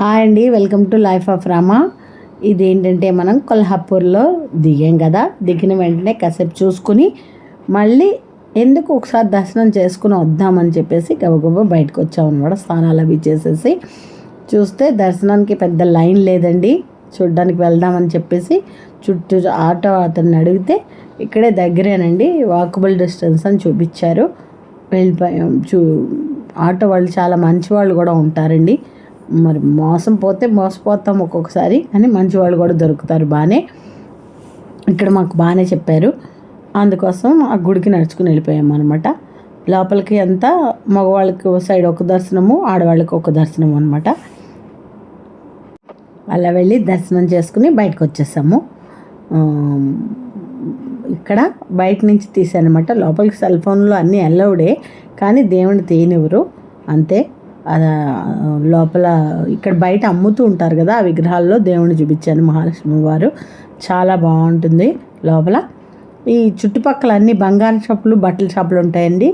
Hi అండి welcome to life of Rama. ఇదేంటంటే మనం కొల్హాపూర్లో దిగాం కదా దిగిన వెంటనే కాసేపు చూసుకుని మళ్ళీ ఎందుకు ఒకసారి దర్శనం చేసుకుని వద్దామని చెప్పేసి గబగబ బయటకు వచ్చామన్నమాట స్నానాలు అవి చేసేసి. చూస్తే దర్శనానికి పెద్ద లైన్ లేదండి చూడ్డానికి వెళ్దామని చెప్పేసి చుట్టూ ఆటో అతన్ని అడిగితే ఇక్కడే దగ్గరేనండి వాకబుల్ డిస్టెన్స్ అని చూపించారు. వెళ్ళిపోయాం చూ ఆటో వాళ్ళు చాలా మంచి వాళ్ళు కూడా ఉంటారండి. మరి మోసం పోతే మోసపోతాం ఒక్కొక్కసారి కానీ మంచి వాళ్ళు కూడా దొరుకుతారు బాగానే ఇక్కడ మాకు బాగానే చెప్పారు. అందుకోసం ఆ గుడికి నడుచుకుని వెళ్ళిపోయాము అనమాట లోపలికి అంతా మగవాళ్ళకి సైడ్ ఒక దర్శనము ఆడవాళ్ళకి ఒక దర్శనం అనమాట అలా వెళ్ళి దర్శనం చేసుకుని బయటకు వచ్చేసాము. ఇక్కడ బయట నుంచి తీసానమాట లోపలికి సెల్ ఫోన్లో అన్నీ అలౌడే కానీ దేవుని తీయనివ్వరు అంతే. లోపల ఇక్కడ బయట అమ్ముతూ ఉంటారు కదా ఆ విగ్రహాల్లో దేవుని చూపించాను మహాలక్ష్మి వారు. చాలా బాగుంటుంది లోపల. ఈ చుట్టుపక్కల అన్ని బంగారం షాపులు బట్టల షాపులు ఉంటాయండి.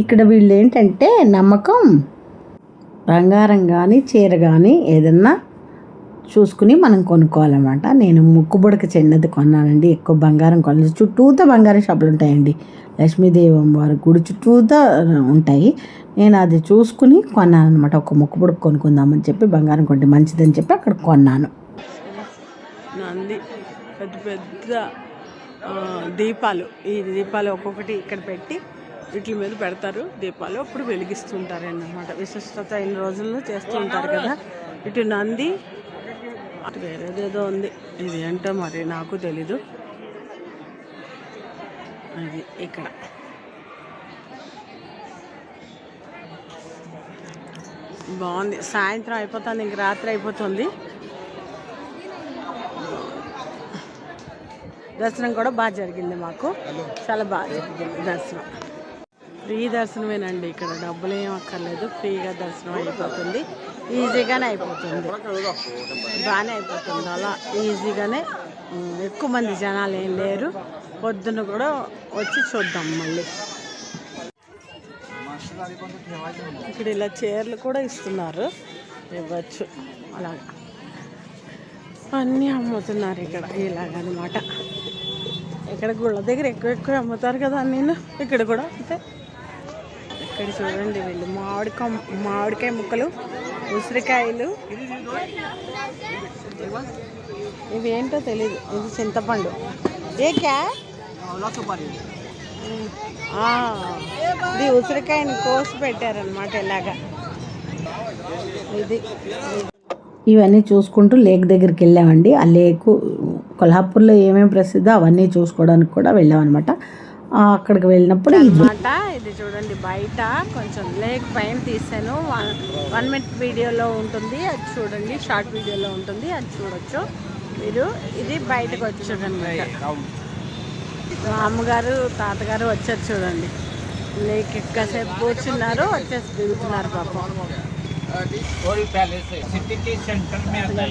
ఇక్కడ వీళ్ళు ఏంటంటే నమ్మకం బంగారం కానీ చీర కానీ ఏదన్నా చూసుకుని మనం కొనుక్కోవాలన్నమాట. నేను ముక్కుబుడక చిన్నది కొన్నానండి. ఎక్కువ బంగారం కొనలేదు. చుట్టూతా బంగారం షాపులు ఉంటాయండి. లక్ష్మీదేవం వారి గుడి చుట్టూతా ఉంటాయి. నేను అది చూసుకుని కొన్నాను అనమాట ఒక ముక్కుబుడక కొనుక్కుందామని చెప్పి బంగారం కొంటే మంచిదని చెప్పి అక్కడ కొన్నాను. నంది పెద్ద పెద్ద దీపాలు. ఈ దీపాలు ఒక్కొక్కటి ఇక్కడ పెట్టి వీటి మీద పెడతారు. దీపాలు అప్పుడు వెలిగిస్తుంటారు అన్నమాట విశిష్టత ఇన్ని రోజుల్లో చేస్తూ ఉంటారు కదా. ఇటు నంది వేరేదేదో ఉంది. ఇది ఏంటో మరి నాకు తెలీదు. అది ఇక్కడ. బాగుంది. సాయంత్రం అయిపోతుంది ఇంక రాత్రి అయిపోతుంది. దర్శనం కూడా బాగా జరిగింది మాకు. చాలా బాగా జరిగింది దర్శనం. ఫ్రీ దర్శనమేనండి ఇక్కడ. డబ్బులు ఏం అక్కర్లేదు. ఫ్రీగా దర్శనం అయిపోతుంది. ఈజీగానే అయిపోతుంది. బాగానే అయిపోతుంది అలా. ఈజీగానే ఎక్కువ మంది జనాలు ఏం లేరు. పొద్దున్న కూడా వచ్చి చూద్దాం మళ్ళీ. ఇక్కడ ఇలా చీరలు కూడా ఇస్తున్నారు. ఇవ్వచ్చు. అలాగా. అన్నీ అమ్ముతున్నారు ఇక్కడ. ఇలాగనమాట. ఇక్కడ గుళ్ళ దగ్గర ఎక్కువ ఎక్కువ అమ్ముతారు కదా నేను ఇక్కడ కూడా అంతే. ఇక్కడ చూడండి వీళ్ళు మామిడికాయ మామిడికాయ ముక్కలు. ఉసిరికాయలు. ఇవి ఏంటో తెలీదు. ఇది చింతపండు. ఏ క్యా? ఇది ఉసిరికాయని కోసి పెట్టారనమాట ఇలాగా. ఇది. ఇవన్నీ చూసుకుంటూ లేక్ దగ్గరికి వెళ్ళామండి. ఆ లేకు కొల్హాపూర్లో ఏమేమి ప్రసిద్ధో అవన్నీ చూసుకోవడానికి కూడా వెళ్ళామన్నమాట. అక్కడికి వెళ్ళినప్పుడు అనమాట ఇది చూడండి బయట కొంచెం లేక్ పైన తీసాను. వన్ మినిట్ వీడియోలో ఉంటుంది అది చూడండి షార్ట్ వీడియోలో ఉంటుంది అది చూడొచ్చు మీరు. ఇది బయటకు వచ్చారు అనమాట అమ్మగారు తాతగారు వచ్చారు చూడండి. లేక్ ఎక్కసేపు కూర్చున్నారు వచ్చేసి దిగుతున్నారు పాపం.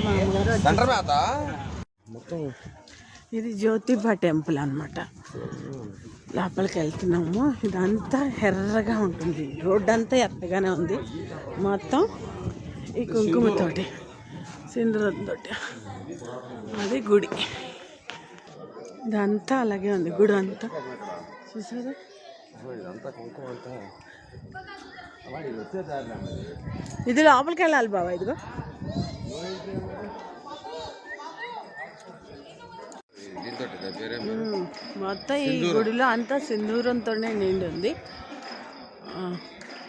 అమ్మగారు వచ్చారు. ఇది జ్యోతిబా టెంపుల్ అన్నమాట. లోపలికి వెళ్తున్నాము. ఇదంతా ఎర్రగా ఉంటుంది. రోడ్డు అంతా ఎర్రగానే ఉంది. మొత్తం ఈ కుంకుమతోటి సింధూరంతోటి అది గుడి. ఇదంతా అలాగే ఉంది. గుడి అంతా. చూసారా? ఇది లోపలికి వెళ్ళాలి బాబా ఇదిగో. మొత్తం ఈ గుడిలో అంతా సింధూరంతోనే నిండి ఉంది. ఆ,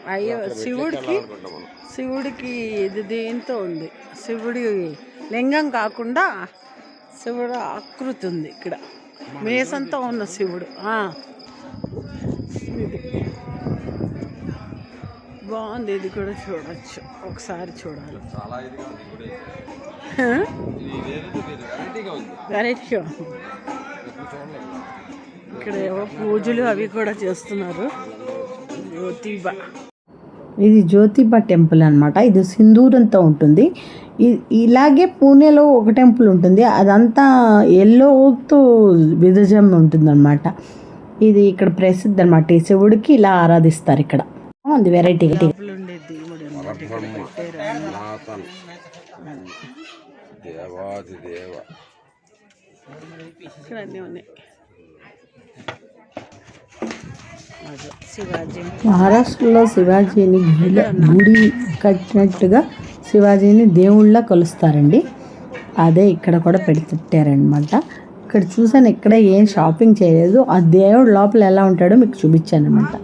అయ్యో శివుడికి శివుడికి ఇది దీంతో ఉంది? శివుడి లింగం కాకుండా శివుడు ఆకృతి ఉంది ఇక్కడ. మేసంతో ఉన్న శివుడు. బాగుంది ఇది కూడా చూడొచ్చు. ఒకసారి చూడాలి. వెరైటీగా ఉంది. ఇక్కడ ఏవో పూజలు అవి కూడా చేస్తున్నారు. జ్యోతిబా. ఇది జ్యోతిబా టెంపుల్ అనమాట ఇది సింధూరంతో ఉంటుంది. ఇ- ఇలాగే పూణేలో ఒక టెంపుల్ ఉంటుంది. అదంతా ఎల్లోతో విదజం ఉంటుంది అనమాట ఇది ఇక్కడ ప్రసిద్ధి అనమాట ఈ శివుడికి ఇలా ఆరాధిస్తారు ఇక్కడ. ఉంది వెరైటీ దేవాది దేవ. ఇక్కడ అన్నీ ఉన్నాయి శివాజీ మహారాష్ట్రలో శివాజీని గుడి కట్టినట్టుగా శివాజీని దేవుళ్ళ కొలుస్తారండి. అదే ఇక్కడ కూడా పెడుతుంటారనమాట ఇక్కడ చూసాను ఇక్కడ ఏం షాపింగ్ చేయలేదు. ఆ దేవుడు లోపల ఎలా ఉంటాడో మీకు చూపించాను అనమాట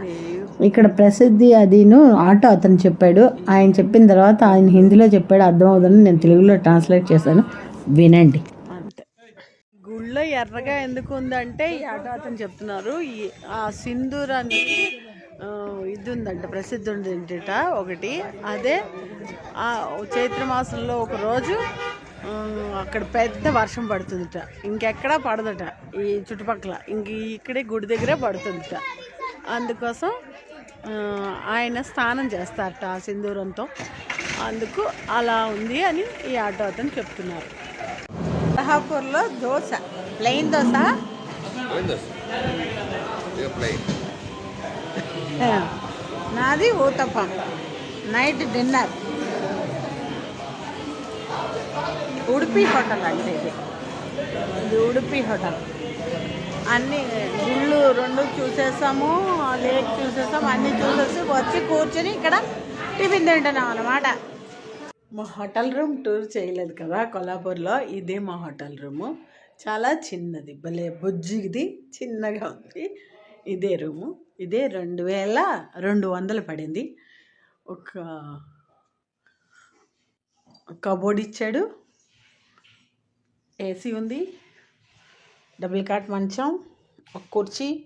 ఇక్కడ ప్రసిద్ధి అదిను ఆటో అతను చెప్పాడు. ఆయన చెప్పిన తర్వాత ఆయన హిందీలో చెప్పాడు అర్థమవుతుందని నేను తెలుగులో ట్రాన్స్లేట్ చేశాను. వినండి. అంతే ఎర్రగా ఎందుకు ఉందంటే ఈ ఆట అతను చెప్తున్నారు. ఈ ఆ సింధూర్ అనేది ఇది ఉందంట ప్రసిద్ధి ఉందంట ఒకటి. అదే ఆ చైత్ర మాసంలో ఒక రోజు అక్కడ పెద్ద వర్షం పడుతుందిట. ఇంకెక్కడా పడదట ఈ చుట్టుపక్కల. ఇంక ఇక్కడే గుడి దగ్గరే పడుతుందిట. అందుకోసం ఆయన స్నానం చేస్తారట ఆ సింధూరంతో. అందుకు అలా ఉంది అని ఈ ఆటో అతను చెప్తున్నారు. కొల్హాపూర్లో దోశ. ప్లెయిన్ దోశ నాది uttapam. Night dinner Udupi hotel అంటే ఇది. ఇది ఉడిపి హోటల్. అన్ని గుళ్ళు రెండు చూసేసాము లేక్ చూసేసాము అన్నీ చూసేసి వచ్చి కూర్చొని ఇక్కడ టిఫిన్ తింటున్నాం అన్నమాట. మా హోటల్ రూమ్ టూర్ చేయలేదు కదా కొల్లాపూర్లో. ఇదే మా హోటల్ రూము. చాలా చిన్నది భలే బుజ్జిది చిన్నగా ఉంది. ఇదే రూము. ఇదే రెండు వేల రెండు వందలు పడింది. ఒక కబోర్డ్ ఇచ్చాడు. ఏసీ ఉంది. డబుల్ కాట్ మంచం ఒక కుర్చీ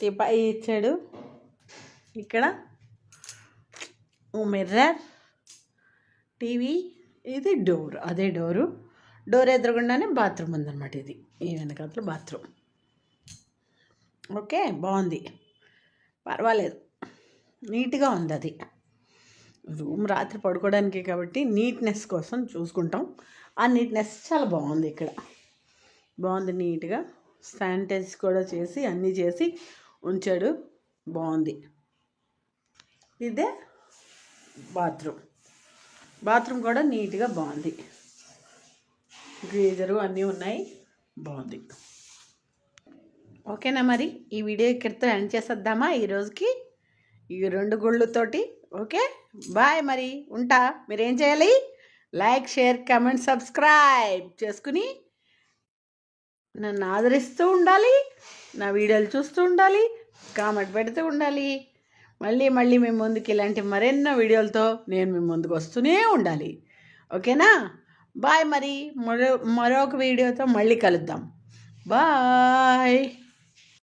టీపాయి ఇచ్చాడు. ఇక్కడ ఓ మిర్రర్ టీవీ ఇది డోర్ అదే డోరు. డోర్ ఎదురుగుండానే బాత్రూమ్ ఉందన్నమాట ఇది. ఈ వెనకాల బాత్రూమ్. ఓకే బాగుంది. పర్వాలేదు. నీట్గా ఉంది అది రూమ్ రాత్రి పడుకోవడానికి కాబట్టి నీట్నెస్ కోసం చూసుకుంటాం. ఆ నీట్నెస్ చాలా బాగుంది ఇక్కడ. బాగుంది నీట్గా. శానిటైజ్ కూడా చేసి అన్నీ చేసి ఉంచాడు. బాగుంది. ఇదే బాత్రూమ్. బాత్రూమ్ కూడా నీట్గా బాగుంది. గ్రేజరు అన్నీ ఉన్నాయి. బాగుంది. ఓకేనా మరి? ఈ వీడియో ఇక్కడితో ఎండ్ చేసేద్దామా? ఈరోజుకి ఈ రెండు గుళ్ళతోటి. ఓకే? బాయ్ మరి. ఉంటా. మీరేం చేయాలి? లైక్ షేర్ కమెంట్ సబ్స్క్రైబ్ చేసుకుని నన్ను ఆదరిస్తూ ఉండాలి. నా వీడియోలు చూస్తూ ఉండాలి. కామెంట్ పెడుతూ ఉండాలి. మళ్ళీ మళ్ళీ మీ ముందుకి ఇలాంటి మరెన్నో వీడియోలతో నేను మీ ముందుకు వస్తూనే ఉండాలి. ఓకేనా? బాయ్ మరి. మరో మరొక వీడియోతో మళ్ళీ కలుద్దాం. బాయ్.